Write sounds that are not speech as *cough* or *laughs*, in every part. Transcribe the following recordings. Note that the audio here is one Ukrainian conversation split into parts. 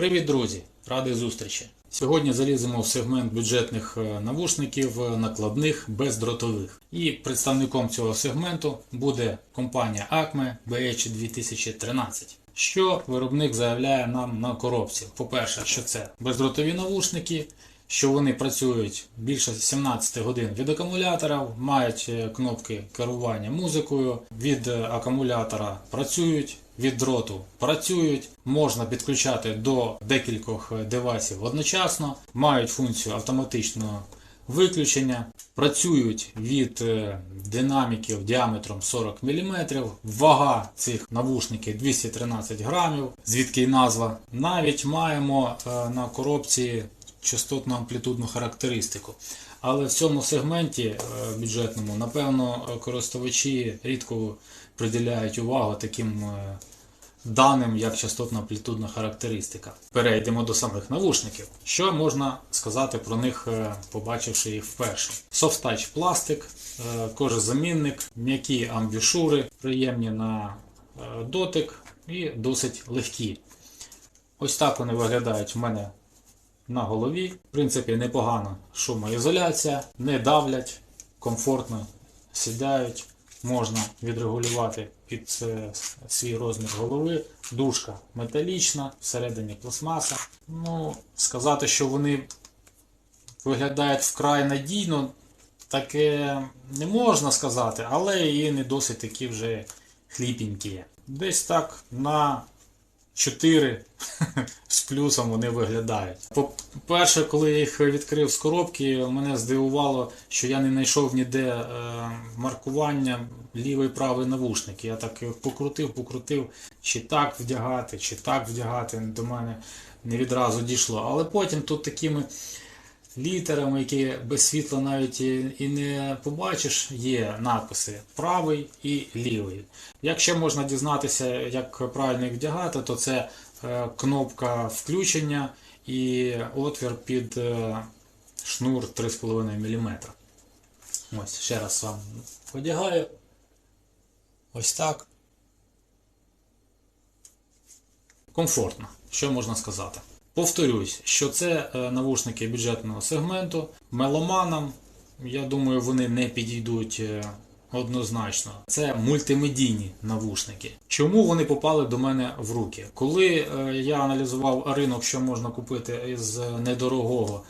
Привіт, друзі! Радий зустрічі! Сьогодні заліземо в сегмент бюджетних е, навушників е, накладних бездротових. І представником цього сегменту буде компанія Acme BH2013. Що виробник заявляє нам на коробці? По-перше, що це бездротові навушники, що вони працюють більше 17 годин від акумулятора, мають е, кнопки керування музикою, від акумулятора працюють, від дроту працюють, можна підключати до декількох девайсів одночасно, мають функцію автоматичного виключення, працюють від е, динаміків діаметром 40 мм, вага цих навушників 213 грамів, звідки й назва. Навіть маємо е, на коробці частотно амплітудну характеристику. Але в цьому сегменті е, бюджетному, напевно, користувачі рідко приділяють увагу таким е, даним, як частотно амплітудна характеристика. Перейдемо до самих навушників. Що можна сказати про них, е, побачивши їх вперше? Soft Touch пластик, кожезамінник, м'які амбішури, приємні на дотик і досить легкі. Ось так вони виглядають в мене на голові. В принципі, непогана шумоізоляція, не давлять, комфортно сідають, можна відрегулювати під е, свій розмір голови. Дужка металічна, всередині пластмаса. Ну, сказати, що вони виглядають вкрай надійно, таке не можна сказати, але і не досить такі вже хліпенькі. Десь так на 4 *laughs* з плюсом вони виглядають. По-перше, коли я їх відкрив з коробки, мене здивувало, що я не знайшов ніде е, маркування лівий правий навушник. Я так їх покрутив, покрутив, чи так вдягати, чи так вдягати. До мене не відразу дійшло. Але потім тут такими літерами, які без світла навіть і не побачиш, є надписи правий і лівий. Якщо можна дізнатися, як правильно їх вдягати, то це е, кнопка включення і отвір під е, шнур 3,5 мм. Ось, ще раз вам одягаю. Ось так. Комфортно, що можна сказати. Повторюсь, що це е, навушники бюджетного сегменту. Меломанам, я думаю, вони не підійдуть е, однозначно. Це мультимедійні навушники. Чому вони попали до мене в руки? Коли е, я аналізував ринок, що можна купити із недорогого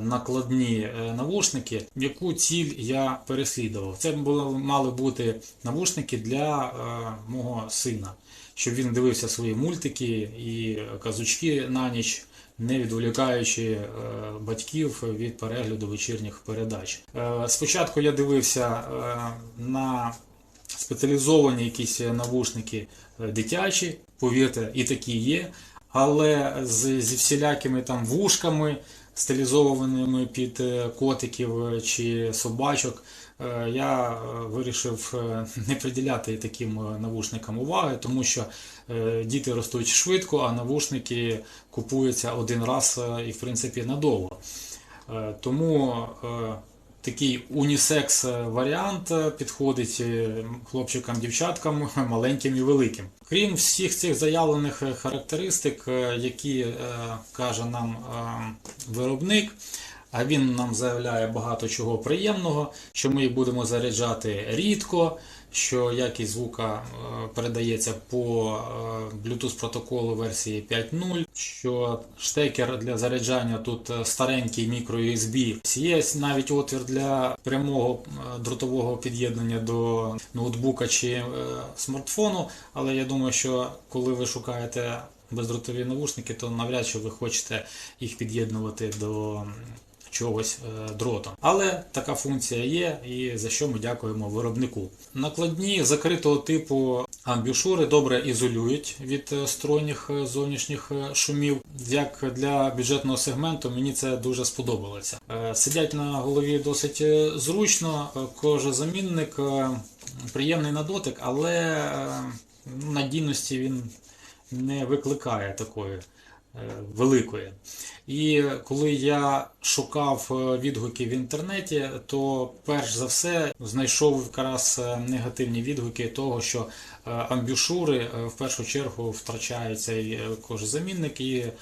накладні навушники, яку ціль я переслідував? Це були, мали бути навушники для е, мого сина щоб він дивився свої мультики і казочки на ніч, не відволікаючи е, батьків від перегляду вечірніх передач. Е, Спочатку я дивився е, на спеціалізовані якісь навушники дитячі, повірте, і такі є. Але з, зі всілякими там вушками, стилізованими під котиків чи собачок, я е, вирішив е, *laughs* не приділяти таким е, навушникам уваги, тому що е, діти ростуть швидко, а навушники купуються один раз е, і в принципі надовго. Е, Тому е, такий унісекс варіант е, підходить е, хлопчикам, дівчаткам, *laughs* маленьким і великим. Крім всіх цих заявлених е, характеристик, е, які е, каже нам е, виробник. А він нам заявляє багато чого приємного, що ми будемо заряджати рідко, що якість звука е, передається по е, Bluetooth протоколу версії 5.0, що штекер для заряджання тут е, старенький micro USB. Є навіть отвір для прямого дротового під'єднання до ноутбука чи смартфону, але я думаю, що коли ви шукаєте бездротові навушники, то навряд чи ви хочете їх під'єднувати до чогось е, дротом. Але така функція є, і за що ми дякуємо виробнику. Накладні закритого типу амбішури добре ізолюють від е, сторонніх е, зовнішніх шумів. Як для бюджетного сегменту мені це дуже сподобалося. Сидять на голові досить зручно, кожезамінник е, приємний на дотик, але надійності він не викликає такої. Великої. І коли я шукав е, відгуки в інтернеті, то перш за все знайшов якраз е, негативні відгуки того, що е, амбюшури е, в першу чергу втрачають цей кожен замінник і е,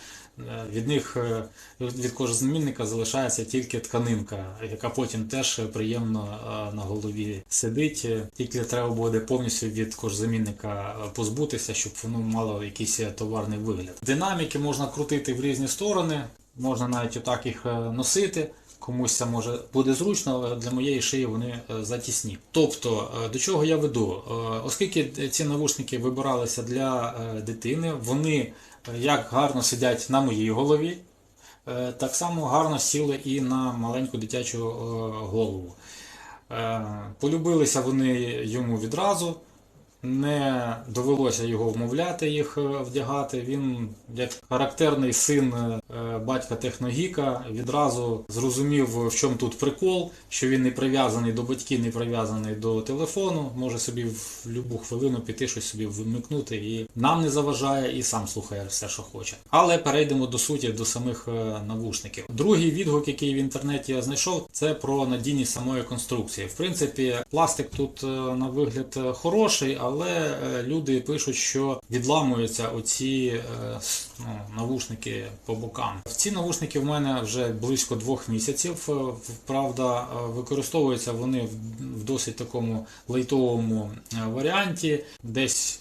від них е, від кожезамінника залишається тільки тканинка, яка потім теж приємно е, на голові сидить. Е, Тільки треба буде повністю від кожзамінника е, позбутися, щоб воно мало якийсь е, товарний вигляд. Динаміки можна крутити в різні сторони, можна навіть отак їх е, носити. Комусь це може буде зручно, але для моєї шиї вони е, затісні. Тобто, е, до чого я веду? Е, Оскільки ці навушники вибиралися для е, дитини, вони е, як гарно сидять на моїй голові, е, так само гарно сіли і на маленьку дитячу е, голову. Е, Полюбилися вони йому відразу. Не довелося його вмовляти їх е, вдягати. Він, як характерний син е, батька техногіка, відразу зрозумів, в чому тут прикол, що він не прив'язаний до батьків, не прив'язаний до телефону, може собі в будь-яку хвилину піти щось собі вмикнути і нам не заважає, і сам слухає все, що хоче. Але перейдемо до суті, до самих е, навушників. Другий відгук, який в інтернеті я знайшов, це про надійність самої конструкції. В принципі, пластик тут на вигляд хороший, але е, люди пишуть, що відламуються оці е, ну, навушники по бокам. Ці навушники в мене вже близько двох місяців. Е, Правда, використовуються вони в- досить такому лайтовому варіанті, десь.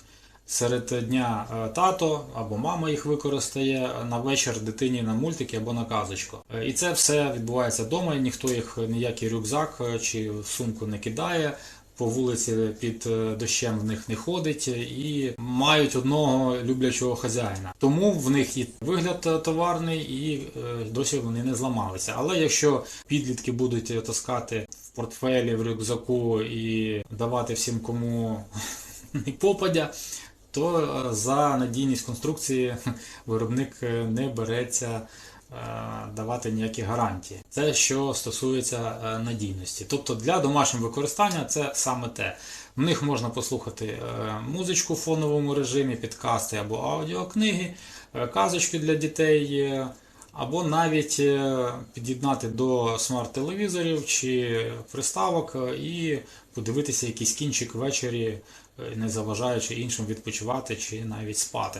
Серед дня тато або мама їх використає на вечір дитині на мультики або на казочку. І це все відбувається вдома, ніхто їх ніякий рюкзак чи сумку не кидає. По вулиці під е, дощем в них не ходить і мають одного люблячого хазяїна. Тому в них і вигляд е, товарний, і е, досі вони не зламалися. Але якщо підлітки будуть таскати в портфелі, в рюкзаку і давати всім кому *laughs* не попадя, то за надійність конструкції *laughs* виробник не береться давати ніякі гарантії. Це що стосується е, надійності. Тобто для домашнього використання це саме те. В них можна послухати е, музичку в фоновому режимі, підкасти або аудіокниги, е, казочки для дітей. е, Або навіть е, під'єднати до смарт-телевізорів чи приставок е, і подивитися якийсь кінчик ввечері, е, не заважаючи іншим відпочивати чи навіть спати.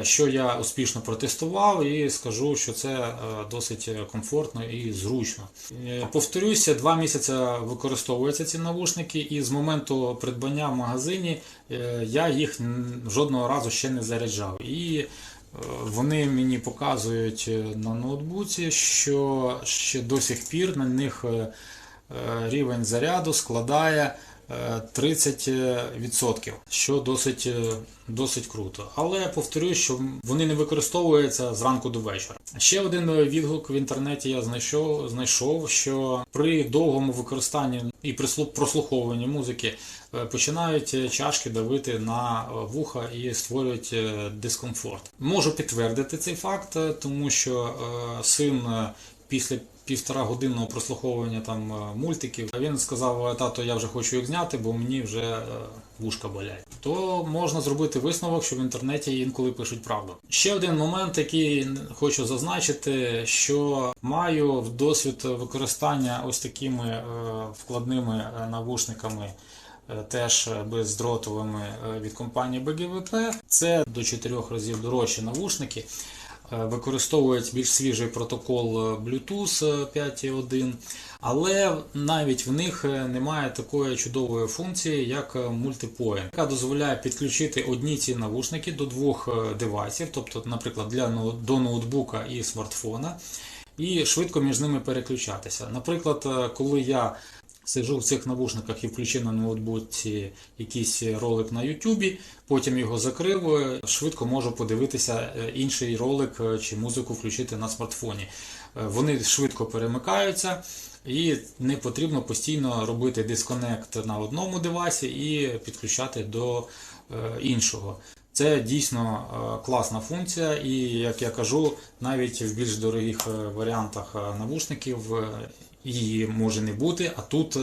Е, Що я успішно протестував і скажу, що це е, досить комфортно і зручно. Е, Повторюся, два місяці використовуються ці навушники, і з моменту придбання в магазині е, я їх жодного разу ще не заряджав. І е, вони мені показують е, на ноутбуці, що ще до сих пір на них е, е, рівень заряду складає е, 30%, що досить, е, досить круто. Але повторюю, що вони не використовуються зранку до вечора. Ще один е, відгук в інтернеті я знайшов, знайшов що при довгому використанні і прослуховуванні музики е, починають чашки давити на вуха і створюють дискомфорт. Можу підтвердити цей факт, тому що син після півтора годинного прослуховування там е, мультиків він сказав: тато, я вже хочу їх зняти, бо мені вже е, вушка болять. То можна зробити висновок, що в інтернеті інколи пишуть правду. Ще один момент, який хочу зазначити, що маю в досвід використання ось такими е, вкладними е, навушниками. е, Теж бездротовими е, від компанії BGVP. Це до 4 разів дорожчі навушники. Е, Використовують більш свіжий протокол е, Bluetooth е, 5.1, але навіть в них е, немає такої чудової функції, як е, яка дозволяє підключити одні ці навушники до двох е, девайсів, тобто, наприклад, для до ноутбука і смартфона, і швидко між ними переключатися. Наприклад, е, коли я Сиджу в цих навушниках і включив на ноутбуці якийсь ролик на Ютубі, потім його закрив, швидко можу подивитися е, інший ролик е, чи музику включити на смартфоні. Е, Вони швидко перемикаються і не потрібно постійно робити дисконект на одному девайсі і підключати до іншого. Це дійсно класна функція, і як я кажу, навіть в більш дорогих варіантах навушників її може не бути, а тут е,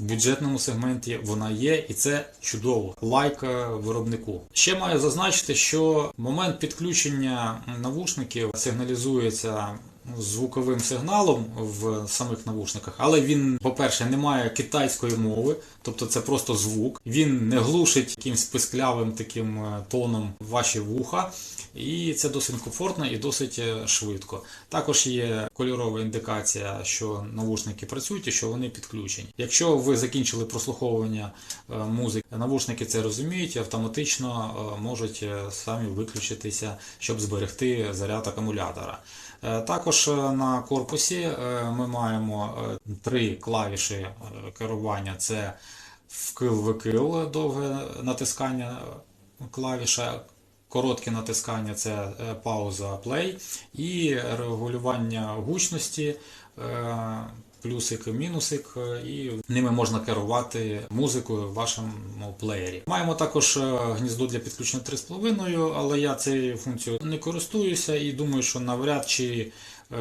в бюджетному сегменті вона є, і це чудово. Лайк е, виробнику. Ще маю зазначити, що момент підключення навушників сигналізується звуковим сигналом в самих навушниках, але він, по-перше, не має китайської мови, тобто це просто звук. Він не глушить якимсь писклявим таким е, тоном ваші вуха. І це досить комфортно і досить е, швидко. Також є кольорова індикація, що навушники працюють і що вони підключені. Якщо ви закінчили прослуховування е, музики, навушники це розуміють автоматично можуть самі виключитися, щоб зберегти заряд акумулятора. Е, Також е, на корпусі е, ми маємо е, три клавіші керування: це вкил-викил, довге натискання клавіша. Коротке натискання це пауза play і регулювання гучності, плюсик, мінусик, і ними можна керувати музикою в вашому плеєрі. Маємо також гніздо для підключення 3,5, але я цією функцією не користуюся і думаю, що навряд чи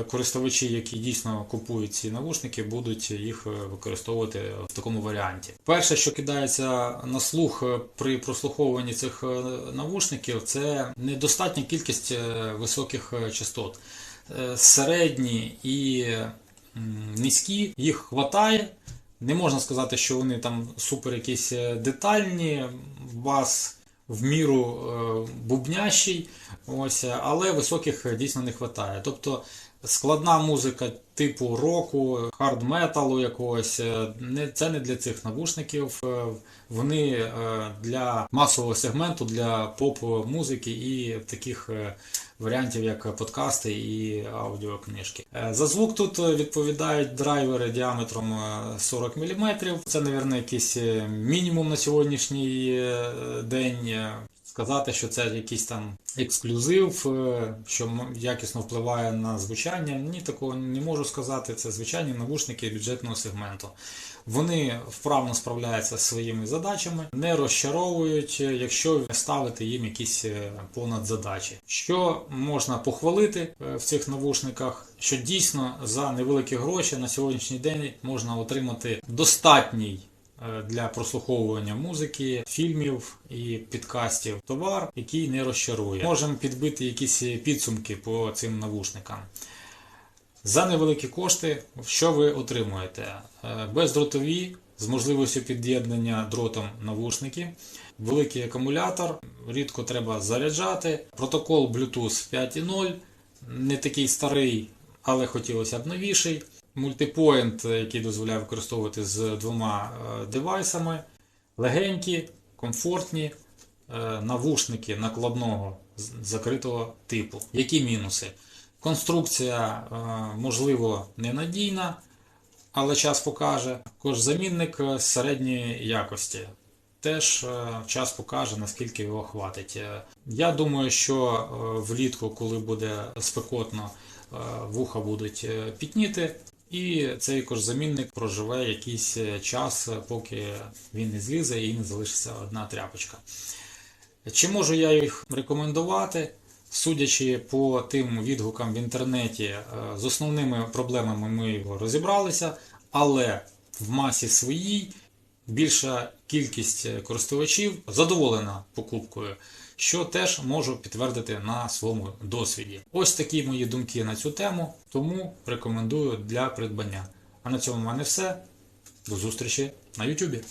користувачі, які дійсно купують ці навушники, будуть їх е, використовувати в такому варіанті. Перше, що кидається на слух е, при прослуховуванні цих е, навушників, це недостатня кількість е, високих е, частот. Е, Середні і низькі їх хватає. Не можна сказати, що вони там супер якісь е, детальні, бас в міру е, бубнящий, ось, е, але високих е, дійсно не вистачає. Тобто складна музика типу року, хард металу якогось, е, не, це не для цих навушників. е, Вони е, для масового сегменту, для поп-музики і таких варіантів, як подкасти і аудіокнижки. За звук тут відповідають драйвери діаметром е, 40 мм. Це, мабуть, якийсь мінімум на сьогоднішній день. Сказати, що це якийсь там ексклюзив, е, що якісно впливає на звучання. Ні, такого не можу сказати. Це звичайні навушники бюджетного сегменту. Вони вправно справляються зі своїми задачами, не розчаровують, е, якщо ставити їм якісь е, понадзадачі. Що можна похвалити в цих навушниках, що дійсно за невеликі гроші на сьогоднішній день можна отримати достатній для прослуховування музики, фільмів і підкастів товар, який не розчарує. Можемо підбити якісь підсумки по цим навушникам. За невеликі кошти, що ви отримуєте? Е, Бездротові з можливістю під'єднання дротом навушники, великий акумулятор, рідко треба заряджати, протокол Bluetooth 5.0, не такий старий, але хотілося б новіший. Мультипоінт, який дозволяє використовувати з двома е, девайсами, легенькі, комфортні, е, навушники накладного закритого типу. Які мінуси? Конструкція, е, можливо, ненадійна, але час покаже. Також замінник середньої якості. Теж час покаже, наскільки його хватить. Я думаю, що влітку, коли буде спекотно, вуха будуть пітніти, і цей кожзамінник проживе якийсь е, час, е, поки він не злізе і не залишиться одна тряпочка. Чи можу я їх рекомендувати? Судячи по тим відгукам в інтернеті, е, з основними проблемами ми його розібралися, але в масі своїй більша кількість користувачів задоволена покупкою, що теж можу підтвердити на своєму досвіді. Ось такі мої думки на цю тему, тому рекомендую для придбання. А на цьому в мене все. До зустрічі на YouTube.